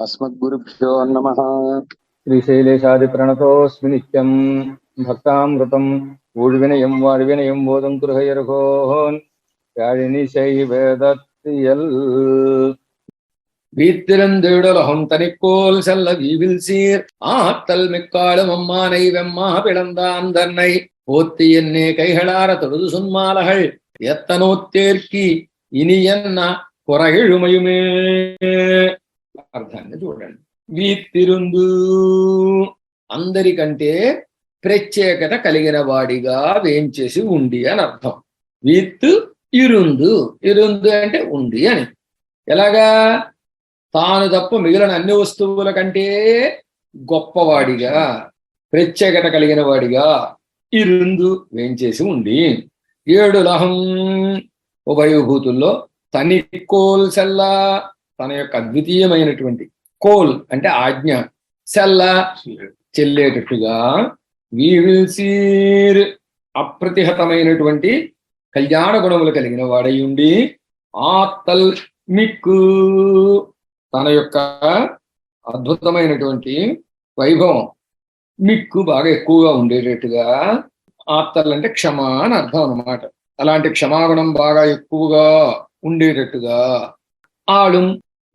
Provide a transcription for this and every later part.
अस्मद्गुरुभ्यो नमः। श्रीशैलेशादिप्रणतोऽस्मि नित्यम्। भक्तामृतम्। ஊழ்வினையும் வாழ்வினையும் போதும் குருகையர்கோன் யாழினி செய்வதத்தியல் வீத்திருந்திடலகம் தனிக்கோல் செல்ல வீவில் சீர். ஆத்தல் மிக்காலும் அம்மானை வெம்மா பிளந்தான் தன்னை. போத்தி என்னே கைகளார தொழுது சுன்மாலகள். எத்தனோ தேர்க்கி இனி என்ன குறகிழுமையுமே. అర్థాన్ని చూడండి. వీత్తిరుందు అందరికంటే ప్రత్యేకత కలిగిన వాడిగా వేంచేసి ఉండి అని అర్థం. విత్తు ఇరుందు. ఇరుందు అంటే ఉంది అని. ఎలాగా? తాను తప్ప మిగిలిన అన్ని వస్తువుల కంటే గొప్పవాడిగా ప్రత్యేకత కలిగిన వాడిగా ఇరుందు వేంచేసి ఉండి. ఏడు లహం ఉభయభూతుల్లో తనికోల్సల్లా తన యొక్క అద్వితీయమైనటువంటి కోల్ అంటే ఆజ్ఞ సెల్ల చెల్లేటట్టుగా వీవిల్సీర్ అప్రతిహతమైనటువంటి కళ్యాణ గుణములు కలిగిన వాడై ఉండి ఆత్తల్ మిక్కు తన యొక్క అద్భుతమైనటువంటి వైభవం మిక్కు బాగా ఎక్కువగా ఉండేటట్టుగా ఆత్తల్ అంటే క్షమ అని అర్థం అన్నమాట. అలాంటి క్షమాగుణం బాగా ఎక్కువగా ఉండేటట్టుగా ఆడు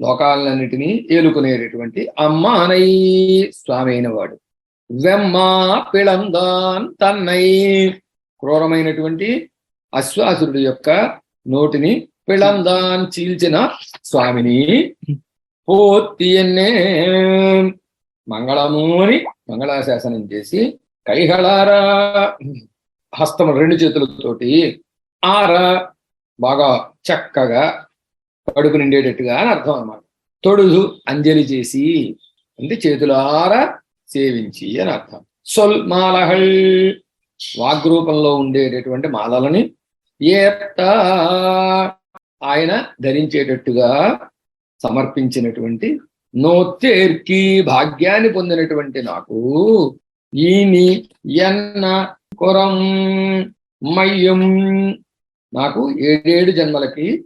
లోకాలన్నిటినీ ఏలుకునేటటువంటి అమ్మానై స్వామి అయినవాడు వెమ్మా పిళందాన్ తన్నై. క్రూరమైనటువంటి అశ్వాసురుడు యొక్క నోటిని పిళందాన్ చీల్చిన స్వామిని. పోతియన్నే అని మంగళాశాసనం చేసి కైహళారా హస్తము రెండు చేతులతోటి ఆర బాగా చక్కగా కడుపు నిండేటట్టుగా అని అర్థం అన్నమాట. తొడుగు అంజలి చేసి అంటే చేతులారా సేవించి అని అర్థం. సొల్ మాలహల్ వాగ్రూపంలో ఉండేటటువంటి మాలలని ఏత ఆయన ధరించేటట్టుగా సమర్పించినటువంటి నోత్తేర్కి భాగ్యాన్ని పొందినటువంటి నాకు ఈని ఎన్న కొరం మయ్యం. నాకు ఏడేడు జన్మలకి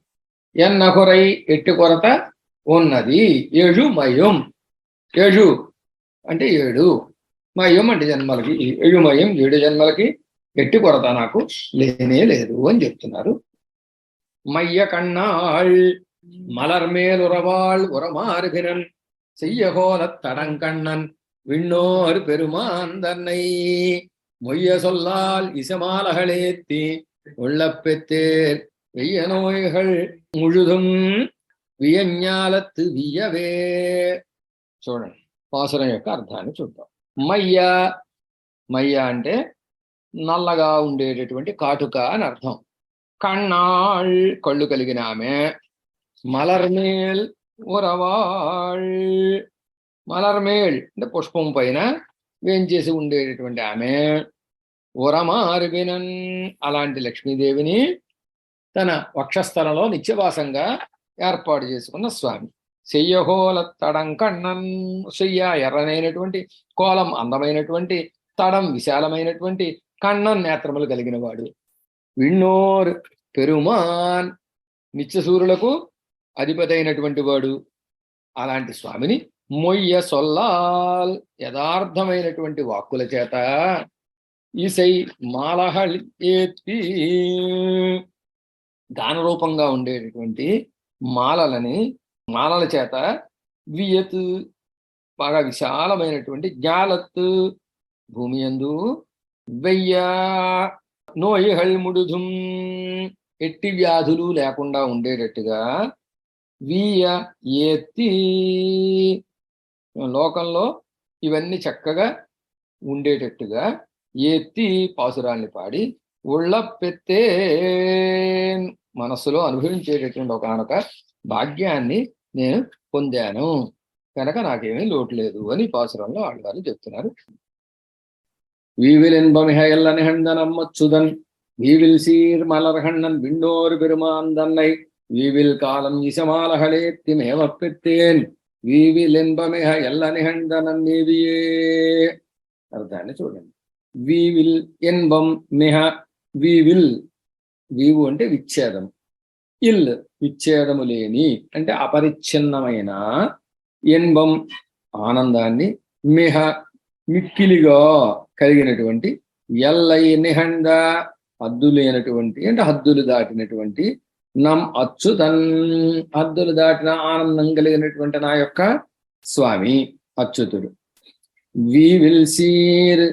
என் நகுரை ఎట్టు కొరత ఉన్నది ఏడు మయం ఏడు అంటే ఏడు మయం అంటే జన్మలకి ఏడు మయం ఏడు జన్మలకి ఎట్టి కొరత నాకు లేనే లేదు అని చెప్తున్నారు மைய கண்ணாள் மலர் மேல் உறவாள் உறமாறுகிறன். செய்யகோலத் தடங்கண்ணன் விண்ணோர் பெருமான் தன்னை. மொய்ய சொல்லால் இசமாலகளேத்தி உள்ளப்பெத்தேர் வெய்ய நோய்கள் முழுதும் వియజ్ఞాలత్ వియవే చూడండి పాసురం యొక్క అర్థాన్ని చూద్దాం మయ్య మయ్య అంటే నల్లగా ఉండేటటువంటి కాటుక అని అర్థం కన్నాళ్ కళ్ళు కలిగిన ఆమె మలర్మేల్ ఉరవాళ్ మలర్మేళ్ అంటే పుష్పం పైన వేంచేసి ఉండేటటువంటి ఆమె ఉరమారువినన్ అలాంటి లక్ష్మీదేవిని తన వక్షస్థలంలో నిత్యవాసంగా ఏర్పాటు చేసుకున్న స్వామి. శయ్యహోల తడం కన్నం శయ్య ఎర్రనైనటువంటి కోలం అందమైనటువంటి తడం విశాలమైనటువంటి కన్నం నేత్రములు కలిగిన వాడు విన్నోర్ పెరుమాన్ నిత్యసూరులకు అయినటువంటి వాడు. అలాంటి స్వామిని మొయ్య సొల్లాల్ యథార్థమైనటువంటి వాక్కుల చేత ఇసై మాలహళి ఏ గానరూపంగా ఉండేటటువంటి మాలలని మాలల చేత వియత్ బాగా విశాలమైనటువంటి జ్ఞాలత్ భూమి ఎందు వెయ్య నోయహళ్ ముడుధుం ఎట్టి వ్యాధులు లేకుండా ఉండేటట్టుగా వీయ ఎత్తి లోకంలో ఇవన్నీ చక్కగా ఉండేటట్టుగా ఎత్తి పాసురాల్ని పాడి ఉళ్ళ పెత్తే మనస్సులో అనుభవించేటటువంటి ఒకనొక భాగ్యాన్ని నేను పొందాను. కనుక నాకేమీ లోటు లేదు అని పాసురంలో ఆడవారు చెప్తున్నారు. వీవిలెన్బమిహ ఎల్లని హండనమ్మచ్చుదన్ వీవిల్ సీర్ మలర్హಣ್ಣన్ విండోరు పెరుమాందన్నై వీవిల్ కాలం ఇసమాలహళేత్తి మేమప్పెత్తేన్ వీవిలెన్బమిహ ఎల్లని హండనం నీవియే అర్థాన్ని చూడండి వీవిల్ ఎన్బం మిహ వి విల్ వీవు అంటే విచ్ఛేదం. ఇల్ విచ్ఛేదము లేని అంటే అపరిచ్ఛిన్నమైన ఇన్బం ఆనందాన్ని మిహ మిక్కిలిగా కలిగినటువంటి ఎల్లై నిహండ హద్దు లేనటువంటి అంటే హద్దులు దాటినటువంటి నం అచ్యుతన్ హద్దులు దాటిన ఆనందం కలిగినటువంటి నా యొక్క స్వామి అచ్యుతుడు. వి విల్ సీర్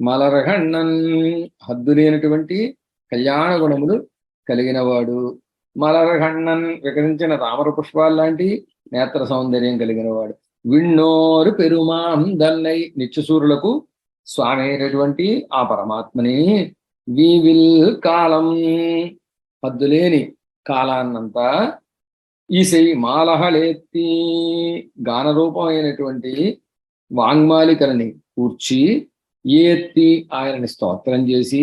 మలరహణన్ హద్దు లేనటువంటి కళ్యాణ గుణములు కలిగినవాడు. మలరహణన్ వికరించిన తామర పుష్పాలు లాంటి నేత్ర సౌందర్యం కలిగినవాడు. విణ్ణోరు పెరుమాం దన్నై నిత్యసూరులకు స్వామి అయినటువంటి ఆ పరమాత్మని. వివిల్ కాలం. హద్దులేని కాలాన్నంతా ఈసై మాలహలేత్తి గానరూపమైనటువంటి వాంగ్మాలికలని కూర్చి ఎత్తి ఆయనని స్తోత్రం చేసి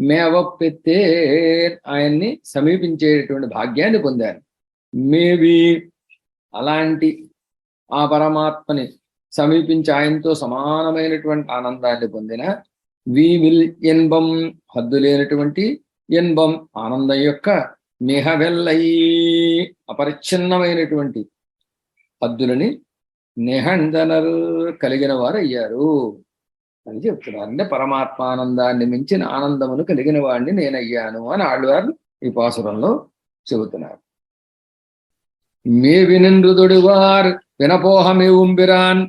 మేవప్పెత్తే ఆయన్ని సమీపించేటటువంటి భాగ్యాన్ని పొందారు. మేబీ అలాంటి ఆ పరమాత్మని సమీపించి ఆయనతో సమానమైనటువంటి ఆనందాన్ని పొందిన వి విల్ ఎన్బం హద్దు లేనటువంటి ఎన్బం ఆనందం యొక్క నిహవెల్లై అపరిచ్ఛిన్నమైనటువంటి హద్దులని నిహందనరు కలిగిన వారు అయ్యారు అని చెప్తున్నారు అంటే పరమాత్మానందాన్ని మించిన ఆనందమును కలిగిన వాడిని నేనయ్యాను అని ఆళ్వారు ఈ పాసురంలో చెబుతున్నారు மேவினின்றுதொடுவார் வினபோகமே உம்பிரான்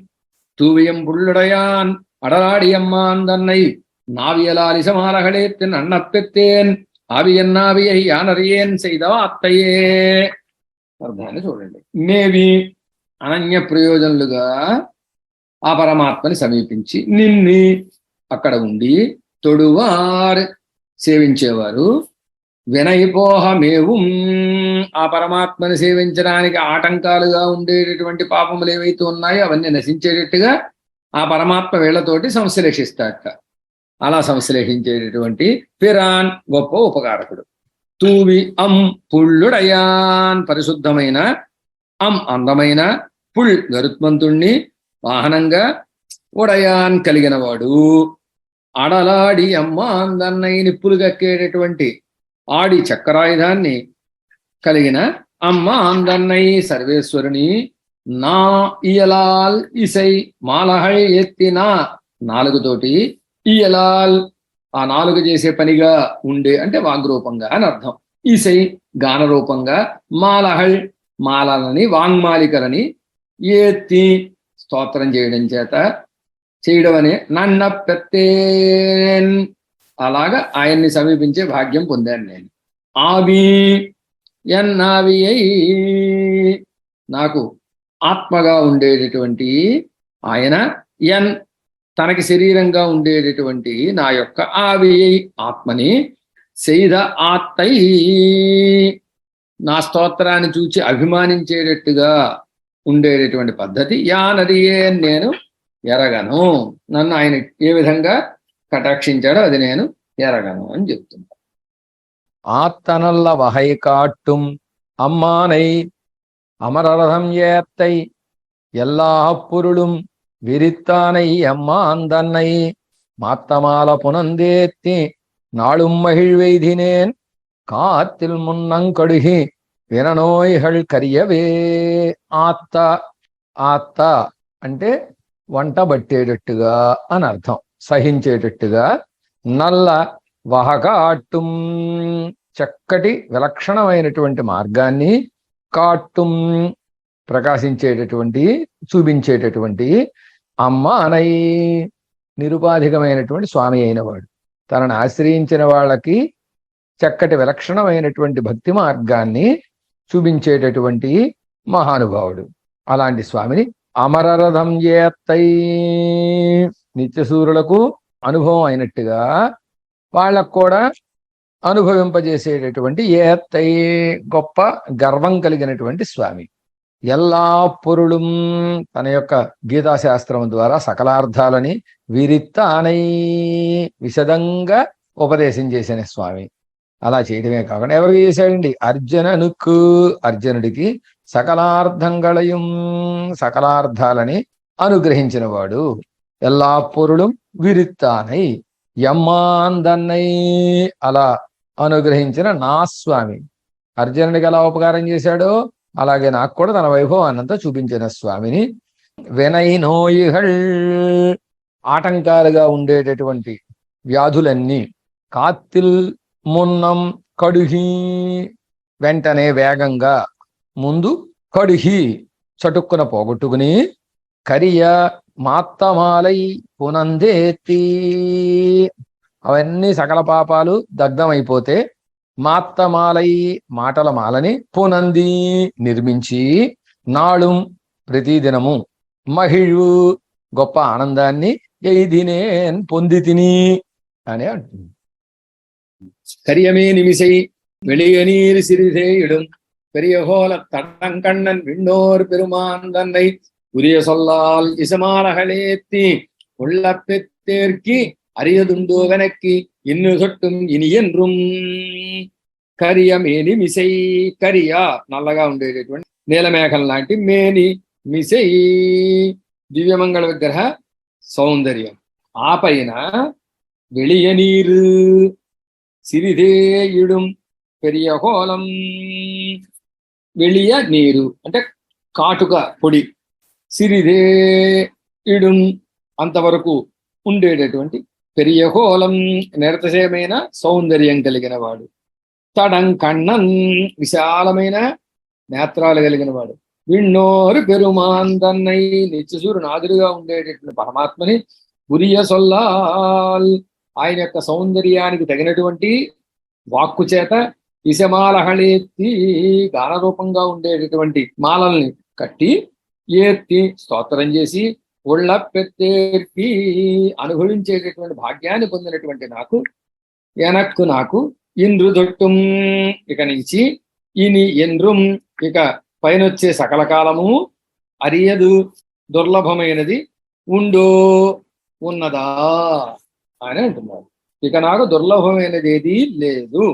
தூவியம் புள்ளுடையான் அடலாடியம்மான் தன்னை நாவியலாலிசமாலகளே தின் అన్నపెత్తేన్ ఆవియన్ నావియై యానరియన్ செய்தவா అత్తయే అర్థాన్ని చూడండి మేవి అనన్య ప్రయోజనులుగా ఆ పరమాత్మని సమీపించి నిన్ని అక్కడ ఉండి తొడువార్ సేవించేవారు. వినయిపోహమేవు ఆ పరమాత్మని సేవించడానికి ఆటంకాలుగా ఉండేటటువంటి పాపములు ఏవైతే ఉన్నాయో అవన్నీ నశించేటట్టుగా ఆ పరమాత్మ వీళ్ళతోటి సంశ్లేషిస్తాట అలా సంశ్లేషించేటటువంటి పిరాన్ గొప్ప ఉపకారకుడు. తూవి అం పుళ్ళుడయాన్ పరిశుద్ధమైన అం అందమైన పుల్ గరుత్మంతుణ్ణి వాహనంగా ఉడయాన్ కలిగిన వాడు అడలాడి అమ్మ అందన్నయ్య నిప్పులు కక్కేటటువంటి ఆడి చక్రాయుధాన్ని కలిగిన అమ్మ అందన్నయ్య సర్వేశ్వరుని నా ఇయలాల్ ఇసై మాలహై ఎత్తిన నాలుగుతోటి ఇయలాల్. ఆ నాలుగు చేసే పనిగా ఉండే అంటే వాగ్రూపంగా అని అర్థం. ఈసై గాన రూపంగా మాలహల్ మాలలని వాంగ్మాలికలని ఎత్తి స్తోత్రం చేయడం చేత చేయడం అనే నన్న ప్రత్యేన్ అలాగా ఆయన్ని సమీపించే భాగ్యం పొందాను నేను. ఆవి ఎన్నావి అయి. నాకు ఆత్మగా ఉండేటటువంటి ఆయన ఎన్ తనకి శరీరంగా ఉండేటటువంటి నా యొక్క ఆవి ఆత్మని సెయిద ఆత్తై నా స్తోత్రాన్ని చూచి అభిమానించేటట్టుగా ఉండేటటువంటి పద్ధతి యానదియే నేను ఎరగను నన్ను ఆయన ఏ విధంగా కటాక్షించాడో అది నేను ఎరగను అని చెప్తున్నా ஆத்தனல்ல வகை காட்டும் அம்மானை அமரரதம் ஏத்தை எல்லா பொருளும் விரித்தானை அம்மான் தன்னை மாத்தமால புனந்தேத்தி நாளும் மகிழ்வெய்தினேன் காத்தில் முன்னங்கடுகி విననోయహళ్ కరియవే. ఆత్త ఆత్త అంటే వంట పట్టేటట్టుగా అని అర్థం సహించేటట్టుగా నల్ల వహకాట్టుం చక్కటి విలక్షణమైనటువంటి మార్గాన్ని కాట్టుం. ప్రకాశించేటటువంటి చూపించేటటువంటి అమ్మ అనై నిరుపాధికమైనటువంటి స్వామి అయినవాడు. తనను ఆశ్రయించిన వాళ్ళకి చక్కటి విలక్షణమైనటువంటి భక్తి మార్గాన్ని చూపించేటటువంటి మహానుభావుడు. అలాంటి స్వామిని అమరరథం చేత్తై. నిత్యసూరులకు అనుభవం అయినట్టుగా వాళ్ళకు కూడా అనుభవింపజేసేటటువంటి ఏత్తై గొప్ప గర్వం కలిగినటువంటి స్వామి. ఎల్లా పొరుళం తన యొక్క గీతాశాస్త్రం ద్వారా సకలార్థాలని విరిత్తానై విశదంగా ఉపదేశం చేసిన స్వామి. అలా చేయడమే కాకుండా ఎవరికి చేశాడండి? అర్జుననుకు అర్జునుడికి సకలార్థంగళయం సకలార్థాలని అనుగ్రహించిన వాడు ఎల్లా పొరుళం విరిత్తానై యమ్మాందన్నై అలా అనుగ్రహించిన నా స్వామి. అర్జునుడికి ఎలా ఉపకారం చేశాడో అలాగే నాకు కూడా తన వైభవాన్నంతా చూపించిన స్వామిని. వినైనోయిహళ్ ఆటంకాలుగా ఉండేటటువంటి వ్యాధులన్నీ కాత్తిల్ మున్నం కడుహి. వెంటనే వేగంగా ముందు కడుహి. చటుక్కున పోగొట్టుకుని కరియ మాత్తమాలై పునందేతి అవన్నీ సకల పాపాలు దగ్ధమైపోతే మాత్తమాలై మాటల మాలని పునంది నిర్మించి నాళుం ప్రతిదినము మహిళు గొప్ప ఆనందాన్ని ఎయిదినేన్ పొంది తిని అని అంటుంది. கரியமே நிமிசை வெளிய நீர் சிறிதேயிடும் பெரிய கோல தடங்கண்ணன் விண்ணோர் பெருமான் தன்னை உரிய சொல்லால் இசமாலகளேத்தி உள்ள பெத்தேர்க்கி அரியதுண்டோ வெனக்கு இன்னு சொட்டும் இனி என்றும் కరియ మేని మిసై కరియా నల్లగా ఉండేటటువంటి నీలమేఘం లాంటి మేని మిసై దివ్యమంగళ విగ్రహ సౌందర్యం ఆ పైన వెళియ నీరు సిరిధేయుడు పెరియ హోలం వెళియ నీరు అంటే కాటుక పొడి. సిరిదే ఇడుం అంతవరకు ఉండేటటువంటి పెరియ హోలం నిరతసేమైన సౌందర్యం కలిగిన వాడు తడం కన్నం విశాలమైన నేత్రాలు కలిగిన వాడు విన్నోరు పెరుమాన్ తన్నై నిత్యసూరు నాదుడుగా ఉండేటటువంటి పరమాత్మని ఉరియ సొల్లాల్. ఆయన యొక్క సౌందర్యానికి తగినటువంటి వాక్కు చేత ఇసమాలహళెత్తి గానరూపంగా ఉండేటటువంటి మాలల్ని కట్టి ఏత్తి స్తోత్రం చేసి ఒళ్ళ పెత్తేర్పి అనుభవించేటటువంటి భాగ్యాన్ని పొందినటువంటి నాకు వెనక్కు నాకు ఇంద్రు దొట్టుం. ఇక నుంచి ఇని ఎంద్రుం. ఇక పైనొచ్చే సకల కాలము అరియదు దుర్లభమైనది ఉండో ఉన్నదా? అని అంటున్నారు ఇక నాకు దుర్లభమైనది ఏది లేదు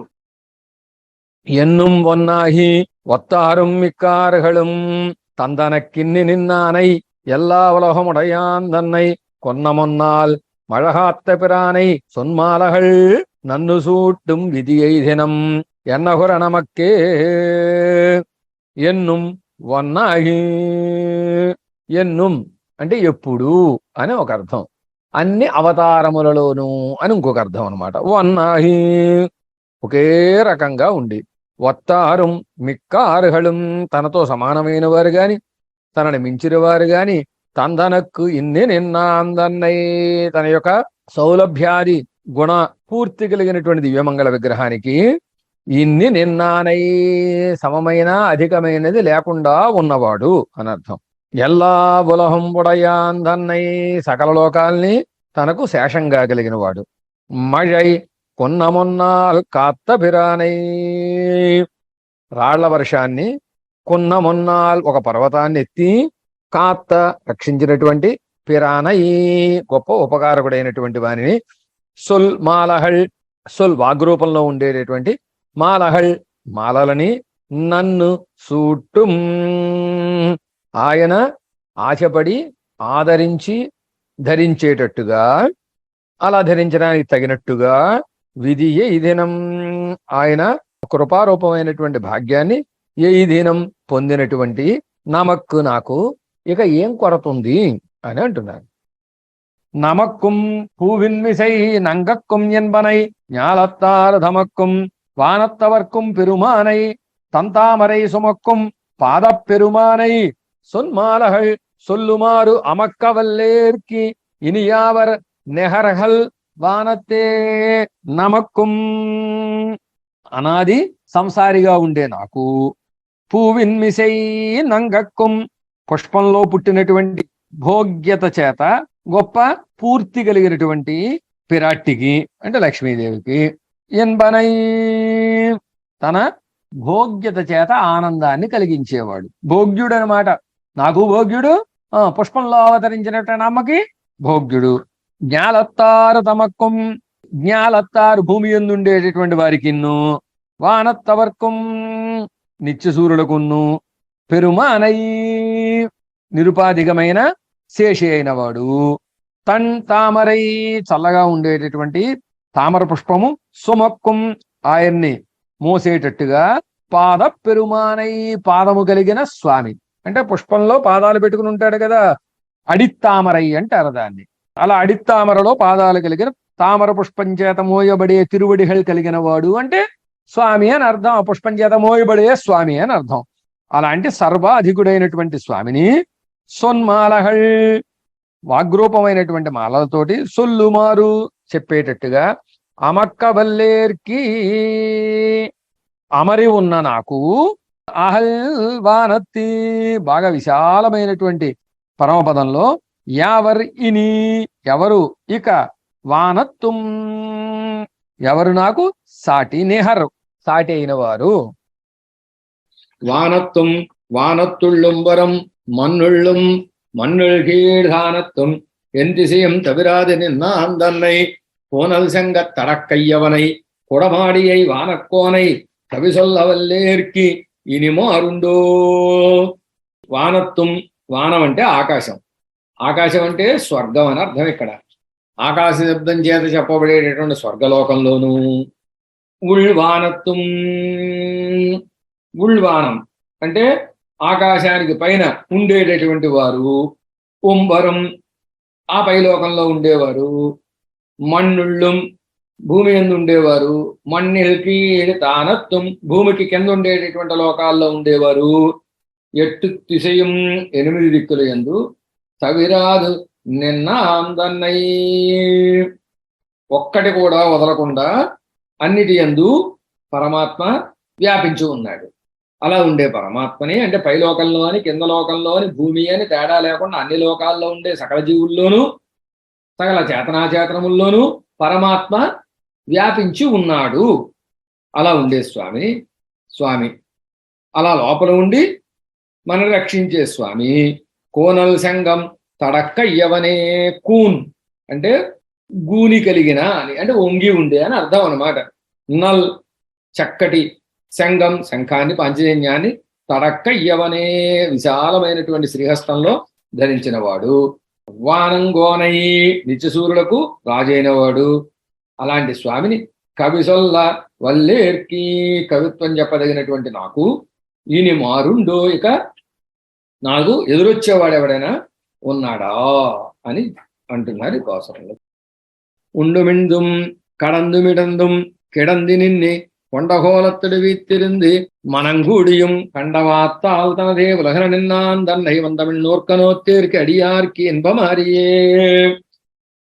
ఎన్నుం ఒన్నాహి ஒத்தாரும் மிக்கார்களும் தந்தனக்கின்னி நின்னானை எல்லா உலகமுடையான் தன்னை கொன்ன முன்னால் மழகாத்த பிரானை சொன்மாலகள் நன்னு சூட்டும் விதியை தினம் என்னகுர நமக்கே ఎన్నుం వన్నాహి ఎన్నుం అంటే ఎప్పుడు అని ఒక అర్థం అన్ని అవతారములలోనూ అని ఇంకొక అర్థం అనమాట వన్నాహి. ఒకే రకంగా ఉండి. మిక్క మిక్కారుహళం. తనతో సమానమైన వారు గాని తనని మించిన వారు గాని తందనక్కు ఇన్ని నిన్నాందన్నై. తన యొక్క సౌలభ్యాది గుణ పూర్తి కలిగినటువంటి దివ్యమంగళ విగ్రహానికి ఇన్ని నిన్నానై. సమమైన అధికమైనది లేకుండా ఉన్నవాడు అని అర్థం. ఎల్లా బులహం ఉడయాందన్నై సకల లోకాల్ని తనకు శేషంగా కలిగిన వాడు మഴై కొన్నమొన్నాల్ కాత్త బిరానై రాళ్ళ వర్షాన్ని కొన్నమున్నాల్ ఒక పర్వతాన్ని ఎత్తి కాత్త రక్షించినటువంటి పిరానై గొప్ప ఉపకారకుడైనటువంటి వానిని సొల్ మాలహల్ సొల్ వాగ్రూపంలో ఉండేటటువంటి మాలహల్ మాలలని నన్ను సూట్టు ఆయన ఆశపడి ఆదరించి ధరించేటట్టుగా అలా ధరించడానికి తగినట్టుగా విధి ఏ దినం ఆయన కృపారూపమైనటువంటి భాగ్యాన్ని ఏ దినం పొందినటువంటి నమక్కు నాకు ఇక ఏం కొరత ఉంది అని అంటున్నారు நமக்கும் பூவின்மிசை நங்கக்கும் என்பனை ஞாலத்தார் தமக்கும் வானத்தவர்க்கும் பெருமானை தந்தாமரை சுமக்கும் பாதப் பெருமானை சொன்மாலகள் சொல்லுமாறு அமக்கவல்லேர்க்கி இனியாவர் நெஹரகல் వానతే నమక్కుం అనాది సంసారిగా ఉండే నాకు పూవిన్మిసై నంగక్కుం పుష్పంలో పుట్టినటువంటి భోగ్యత చేత గొప్ప పూర్తి కలిగినటువంటి పిరాట్టికి అంటే లక్ష్మీదేవికి ఎన్బనై తన భోగ్యత చేత ఆనందాన్ని కలిగించేవాడు భోగ్యుడు అనమాట నాకు భోగ్యుడు ఆ పుష్పంలో అవతరించినటువంటి అమ్మకి భోగ్యుడు. జ్ఞాలత్తారు తమక్కుం జ్ఞాలత్తారు భూమి ఎందుండేటటువంటి వారికి వానత్తవర్కం నిత్యసూరులకున్ను. పెరుమానై నిరుపాధికమైన శేషి అయిన వాడు తన్ తామరై చల్లగా ఉండేటటువంటి తామర పుష్పము సుమక్కుం ఆయన్ని మోసేటట్టుగా పాద పెరుమానై పాదము కలిగిన స్వామి. అంటే పుష్పంలో పాదాలు పెట్టుకుని ఉంటాడు కదా అడిత్తామరై అంటారు దాన్ని అలా అడిత్తామరలో పాదాలు కలిగిన తామర పుష్పం చేత మోయబడే తిరువడిహల్ కలిగిన వాడు అంటే స్వామి అని అర్థం. ఆ పుష్పం చేత మోయబడే స్వామి అని అర్థం. అలాంటి సర్వాధికుడైనటువంటి స్వామిని సొన్మాలహల్ వాగ్రూపమైనటువంటి మాలలతోటి సొల్లుమారు చెప్పేటట్టుగా అమక్కబల్లేర్కి అమరి ఉన్న నాకు అహల్వానత్తి బాగా విశాలమైనటువంటి పరమపదంలో యావర్ ఇని ఎవరు ఇక వానత్తుం ఎవరు నాకు సాటి నిహర్ సాటి అయిన వారు வானத்தும் வானத்துள்ளும் வரம் மண்ணுள்ளும் மண்ணுள் கீழ்தானத்தும் என் திசையும் தவிராது நின்னான் தன்னை கோனல் செங்கத் தடக்கையவனை குடமாடியை வானக்கோனை கவி சொல்ல ఇనిమో అరుందో వానత్వం వానం అంటే ఆకాశం. ఆకాశం అంటే స్వర్గం అని అర్థం ఇక్కడ. ఆకాశ శబ్దం చేత చెప్పబడేటటువంటి స్వర్గలోకంలోను. ఉల్వానత్వం ఉల్వానం అంటే ఆకాశానికి పైన ఉండేటటువంటి వారు. ఉంబరం ఆ పైలోకంలో ఉండేవారు. మన్నుళ్ళం భూమి ఎందుండేవారు మన్నిల్కి తానత్వం భూమికి కింద ఉండేటటువంటి లోకాల్లో ఉండేవారు. ఎట్టు తిశయం ఎనిమిది దిక్కుల ఎందు తవిరాదు నిన్న అందన్నై ఒక్కటి కూడా వదలకుండా అన్నిటి ఎందు పరమాత్మ వ్యాపించి ఉన్నాడు. అలా ఉండే పరమాత్మని అంటే పై లోకంలో అని కింద లోకంలో అని భూమి అని తేడా లేకుండా అన్ని లోకాల్లో ఉండే సకల జీవుల్లోనూ సకల చేతనాచేతనముల్లోనూ పరమాత్మ వ్యాపించి ఉన్నాడు. అలా ఉండే స్వామి. స్వామి అలా లోపల ఉండి మనం రక్షించే స్వామి. కోనల్ సంగం తడక్క యవనే కూన్ అంటే గూని కలిగిన అని అంటే వంగి ఉండే అని అర్థం అన్నమాట. నల్ చక్కటి శంగం శంఖాన్ని పంచజన్యాన్ని తడక్క యవనే విశాలమైనటువంటి శ్రీహస్తంలో ధరించినవాడు. వాడు వానంగోనై నిత్యసూరులకు రాజైన వాడు అలాంటి స్వామిని కవిసొల్ల వల్లేర్కి కవిత్వం చెప్పదగినటువంటి నాకు ఈయన మారుండో ఇక నాకు ఎదురొచ్చేవాడు ఎవడైనా ఉన్నాడా అని అంటున్నారు ఈ కోసంలో ఉండుమిందుం కడందుమిడందుం కిడంది నిన్ని கொண்டகோலத்தடு வீத்திருந்து மனங்கூடியும் கண்டவாத்தால் தனதே உலகன நின்னான் தன்னை வந்தமிழ் நோர்க்க நோத்தேற்கு அடியார்க்கு என்பமாரியே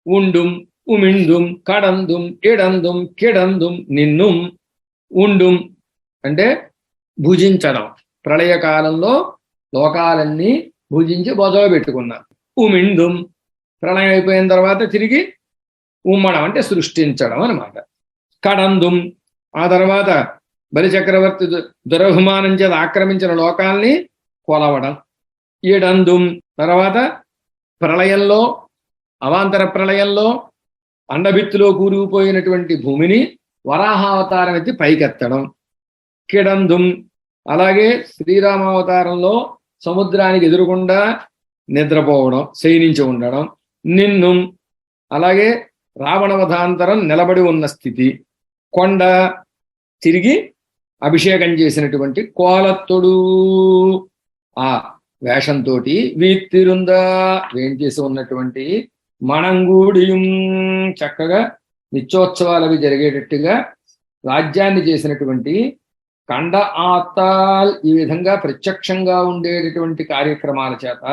உண்டும் ఉమిందుం కడందుం ఇడందుం కిడందుం నిన్నుం ఉండుం అంటే భుజించడం ప్రళయకాలంలో లోకాలన్నీ భుజించి బొజలో పెట్టుకున్నాం ఉమిందుం ప్రళయం అయిపోయిన తర్వాత తిరిగి ఉమ్మడం అంటే సృష్టించడం అన్నమాట కడందుం ఆ తర్వాత బలిచక్రవర్తి దు- దురభిమానం చేత ఆక్రమించిన లోకాల్ని కొలవడం. ఈడందుం తర్వాత ప్రళయంలో అవాంతర ప్రళయంలో అండబిత్తులో కూరుకుపోయినటువంటి భూమిని వరాహావతారం ఎత్తి పైకెత్తడం. కిడందుం అలాగే శ్రీరామావతారంలో సముద్రానికి ఎదురుకుండా నిద్రపోవడం శయనించి ఉండడం. నిన్ను అలాగే రావణవధాంతరం నిలబడి ఉన్న స్థితి. కొండ తిరిగి అభిషేకం చేసినటువంటి కోలత్తుడు. ఆ వేషంతో వీత్తిరుందా వేంచేసి ఉన్నటువంటి మణంగూడియం చక్కగా నిత్యోత్సవాలు అవి జరిగేటట్టుగా రాజ్యాన్ని చేసినటువంటి కండ ఆత్తాల్ ఈ విధంగా ప్రత్యక్షంగా ఉండేటటువంటి కార్యక్రమాల చేత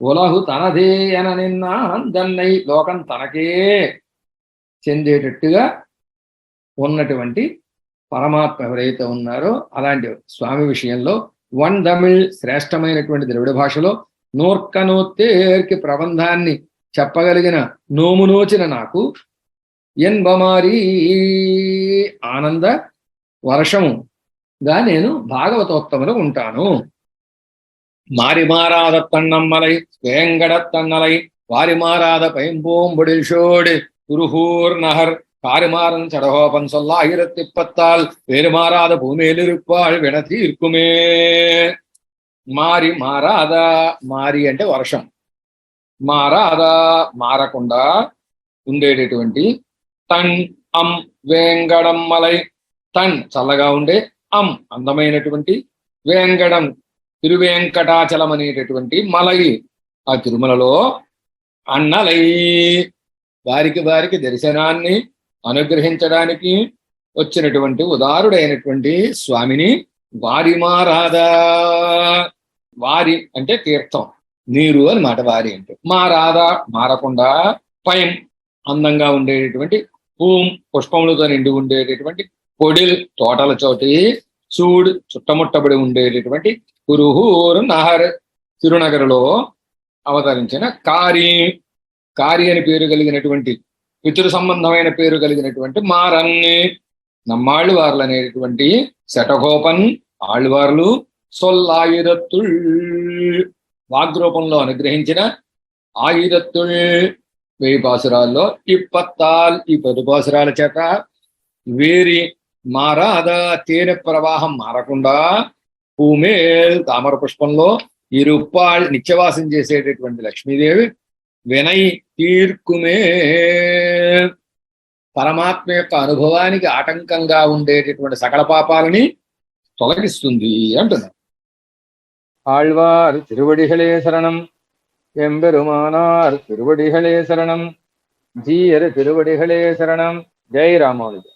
ఉలహు తనదే అన నిన్న దన్నై లోకం తనకే చెందేటట్టుగా ఉన్నటువంటి పరమాత్మ ఎవరైతే ఉన్నారో అలాంటి స్వామి విషయంలో వన్ తమిళ్ శ్రేష్టమైనటువంటి ద్రవిడ భాషలో నోర్కనోత్తేర్కి ప్రబంధాన్ని చెప్పగలిగిన నోమునోచిన నాకు ఎన్బమారి ఆనంద వర్షముగా నేను భాగవతోత్తములు ఉంటాను మారి మారాద తన్నమ్మలై వేంగడత్తన్నలై వారి మారాద పైంపోంబుడిషోడి குருகூர் நகர் காரிமாறன் சடகோபன் சொல்ல ஆயிரத்தி பத்தால் வேறு மாறாத பூமியில் இருப்பாள் విన తీర్కుమే మారి మారాదా మారి అంటే వర్షం మారాదా మారకుండా ఉండేటటువంటి తన్ అం వేంగడం మలై తన్ చల్లగా ఉండే అం అందమైనటువంటి వేంకడం తిరువేంకటాచలం అనేటటువంటి మలై ఆ తిరుమలలో అన్నలై వారికి వారికి దర్శనాన్ని అనుగ్రహించడానికి వచ్చినటువంటి ఉదారుడైనటువంటి స్వామిని వారి మారాదా. వారి అంటే తీర్థం. నీరు అని మాట వారి అంటే. మారాదా మారకుండా పయం అందంగా ఉండేటటువంటి పూం పుష్పములతో నిండి ఉండేటటువంటి పొడిల్ తోటల చోటి చూడు చుట్టముట్టబడి ఉండేటటువంటి కురుహూరు నహర్ తిరునగరులో అవతరించిన కారి. కారి అని పేరు కలిగినటువంటి పితృ సంబంధమైన పేరు కలిగినటువంటి మారన్ని. నమ్మాళ్ళవార్లు అనేటువంటి శటగోపన్ ఆళ్వార్లు సొల్లాయుధత్తుల్ వాగ్రూపంలో అనుగ్రహించిన ఆయుధత్తుల్ వెయ్యి పాసురాల్లో ఇప్పత్తాల్ ఈ పది పాసురాల చేత వేరి మారాద తేనె ప్రవాహం మారకుండా పూమేల్ తామర పుష్పంలో ఇరుప్పాళ్ నిత్యవాసం చేసేటటువంటి లక్ష్మీదేవి వినయ్ తీర్కుమే పరమాత్మ యొక్క అనుభవానికి ఆటంకంగా ఉండేటటువంటి సకల పాపాలని తొలగిస్తుంది అంటున్నారు ஆழ்வார் திருவடிகளே சரணம் எம்பெருமானார் திருவடிகளே சரணம் ஜீயர் திருவடிகளே சரணம் ஜெய் ராமானுஜர்